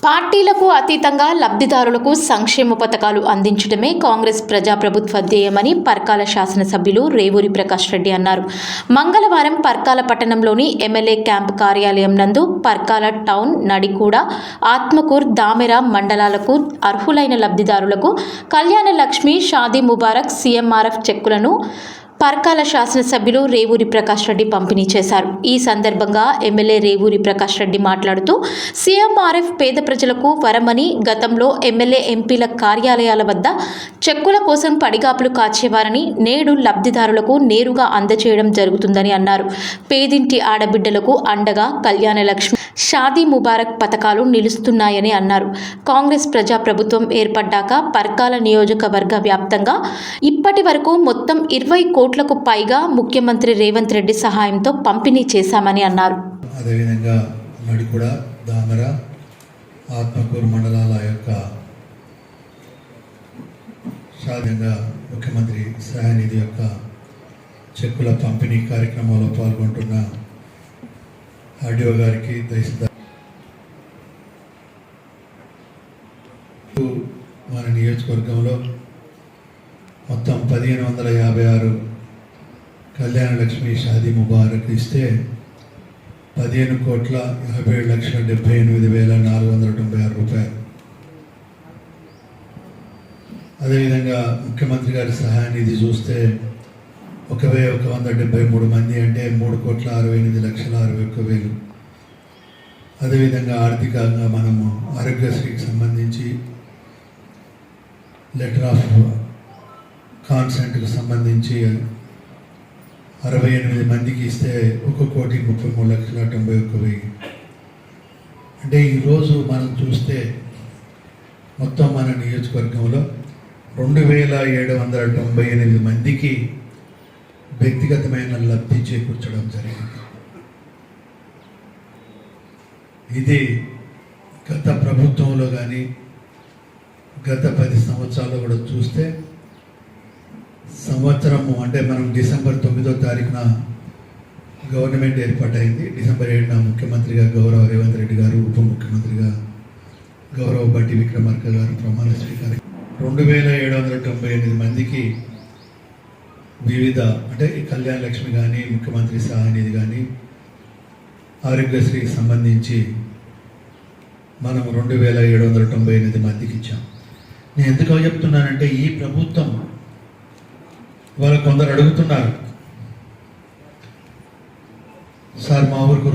పార్టీలకు అతీతంగా లబ్ధిదారులకు సంక్షేమ పథకాలు అందించడమే కాంగ్రెస్ ప్రజాప్రభుత్వ ధ్యేయమని పర్కాల శాసనసభ్యులు రేవూరి ప్రకాష్ రెడ్డి అన్నారు. మంగళవారం పర్కాల పట్టణంలోని ఎమ్మెల్యే క్యాంప్ కార్యాలయం నందు పర్కాల టౌన్ నడికూడ ఆత్మకూర్ దామెర మండలాలకు అర్హులైన లబ్ధిదారులకు కళ్యాణ లక్ష్మి షాదీ ముబారక్ సీఎంఆర్ఎఫ్ చెక్కులను పర్కాల శాసనసభ్యులు రేవూరి ప్రకాష్ రెడ్డి పంపిణీ చేశారు. ఈ సందర్భంగా ఎమ్మెల్యే రేవూరి ప్రకాష్ రెడ్డి మాట్లాడుతూ సీఎంఆర్ఎఫ్ పేద ప్రజలకు వరమని గతంలో ఎమ్మెల్యే ఎంపీల కార్యాలయాల వద్ద చెక్కుల కోసం పడిగాపులు కాచేవారని నేడు లబ్ధిదారులకు నేరుగా అందజేయడం జరుగుతుందని అన్నారు. పేదింటి ఆడబిడ్డలకు అండగా కళ్యాణ లక్ష్మి షాదీ ముబారక్ పథకాలు నిలుస్తున్నాయని అన్నారు. కాంగ్రెస్ ప్రజాప్రభుత్వం ఏర్పడ్డాక పర్కాల నియోజకవర్గ వ్యాప్తంగా ఇప్పటి వరకు మొత్తం ఇరవై కోట్లకు పైగా ముఖ్యమంత్రి రేవంత్ రెడ్డి సహాయంతో పంపిణీ చేశామని అన్నారు. అదేవిధంగా నడికుడ దామర ఆత్మకూరు మండలాల యొక్క సాధ్యంగా ముఖ్యమంత్రి సహాయనిధి యొక్క చెక్కుల పంపిణీ కార్యక్రమంలో పాల్గొంటున్న ఆర్డీఓ గారికి తహసీల్దార్ మన నియోజకవర్గంలో మొత్తం పదిహేను వందల యాభై ఆరు కళ్యాణ లక్ష్మి షాదీ ముబారక్ ఇస్తే పదిహేను కోట్ల యాభై ఏడు లక్షల డెబ్బై ఎనిమిది వేల నాలుగు వందల తొంభై ఆరు రూపాయలు. అదేవిధంగా ముఖ్యమంత్రి గారి సహాయ నిధి చూస్తే ఒక వెయ్యి ఒక వంద డెబ్బై మూడు మంది అంటే మూడు కోట్ల అరవై ఎనిమిది లక్షల అరవై ఒక్క వేలు. అదేవిధంగా ఆర్థికంగా మనము ఆరోగ్యశ్రీకి సంబంధించి లెటర్ ఆఫ్ కాన్సెంట్కి సంబంధించి అరవై ఎనిమిది మందికి ఇస్తే ఒక కోటి ముప్పై మూడు లక్షల తొంభై ఒక్క వెయ్యి. అంటే ఈరోజు మనం చూస్తే మొత్తం మన నియోజకవర్గంలో రెండు వేల ఏడు వందల తొంభై ఎనిమిది మందికి వ్యక్తిగతమైన లబ్ధి చేకూర్చడం జరిగింది. ఇది గత ప్రభుత్వంలో కానీ గత పది సంవత్సరాలు కూడా చూస్తే సంవత్సరము అంటే మనం డిసెంబర్ తొమ్మిదో తారీఖున గవర్నమెంట్ ఏర్పాటైంది. డిసెంబర్ ఏడున ముఖ్యమంత్రిగా గౌరవ రేవంత్ రెడ్డి గారు ఉప ముఖ్యమంత్రిగా గౌరవ బట్టి విక్రమార్క గారు ప్రమాణ స్వీకారం. రెండు వేల ఏడు వందల తొంభై ఎనిమిది మందికి వివిధ అంటే కళ్యాణ లక్ష్మి కానీ ముఖ్యమంత్రి సహాయనిధి కానీ ఆరోగ్యశ్రీకి సంబంధించి మనం రెండు వేల ఏడు వందల తొంభై ఎనిమిది మందికి ఇచ్చాం. నేను ఎందుకు చెప్తున్నానంటే ఈ ప్రభుత్వం ఇవాళ కొందరు అడుగుతున్నారు సార్ మా ఊరికి రో-